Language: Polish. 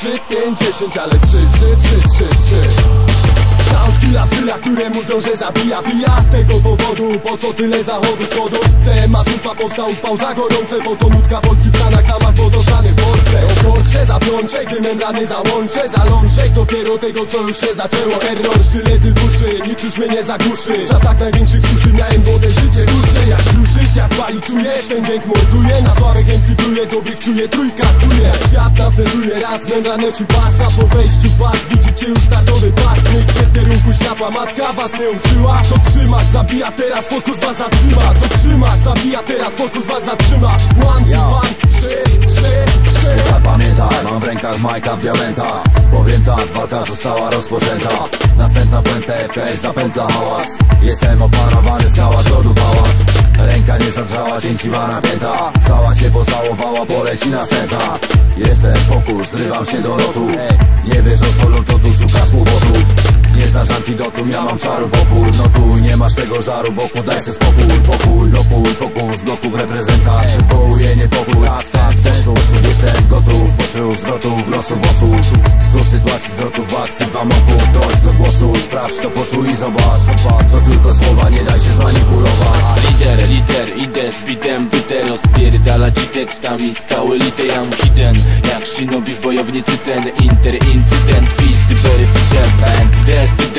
3, 5, 10, ale 3, 3, 3, 3, 3 Sound killa stylach, które mówią, że zabija Pija. Z tego powodu, po co tyle zachodu spodu CMA zupa powstał, pauza gorące nutka Polski w Stanach, zamach podostany w Polsce. Okosze zaplączek, dymem rany załączę Zalążek dopiero tego, co już się zaczęło. Error, sztylety duszy, nic już mnie nie zagłuszy W czasach największych suszy miałem młode życie Uczę jak ruszyć, jak pali czujesz Ten dźwięk morduje, na słabych MC pluje Dobrych czuje, trójka kuje Jak świat nas steruje, raz membrane ci pasa. Po wejściu w was widzicie już tardowy pas. Myjcie w kierunku ślapa, matka was nie uczyła. To trzymać, zabija teraz, fokus was zatrzyma. To trzymać, zabija teraz, fokus was zatrzyma. One, one, trzy, trzy, trzy. Zapamiętaj, mam w rękach Majka w diamentach Powiem tak, walka została rozpoczęta. Następna puenta FKS zapętla hałas. Jestem opanowany, skała z lodu Ręka nie zadrżała, cięciwa napięta. Stała się pocałowała, poleci następna Jestem pokus, zrywam się do lotu. Nie wiesz o solu, to tu szukasz kłopotu Nie znasz antidotum, ja mam czarów opór. No tu nie masz tego żaru wokół, daj se spokój. Pokój, no pół, fokus, bloków reprezentant Wywołuje niepokój, tak, tak, sposób Jestem gotów, poczuł zwrotów, losu bosów Stu sytuacji zwrotów w akcji, wam opór Dość do głosu, sprawdź to, poczuj i zobacz. To tylko słowa, nie daj się zmanipulować. Lider, lider, idę z bitem Byte rozpierdala ci tekstami skały Lite jam hidden Jak shinobi wojownicy ten Inter, incydent, fit, cyber, fitem death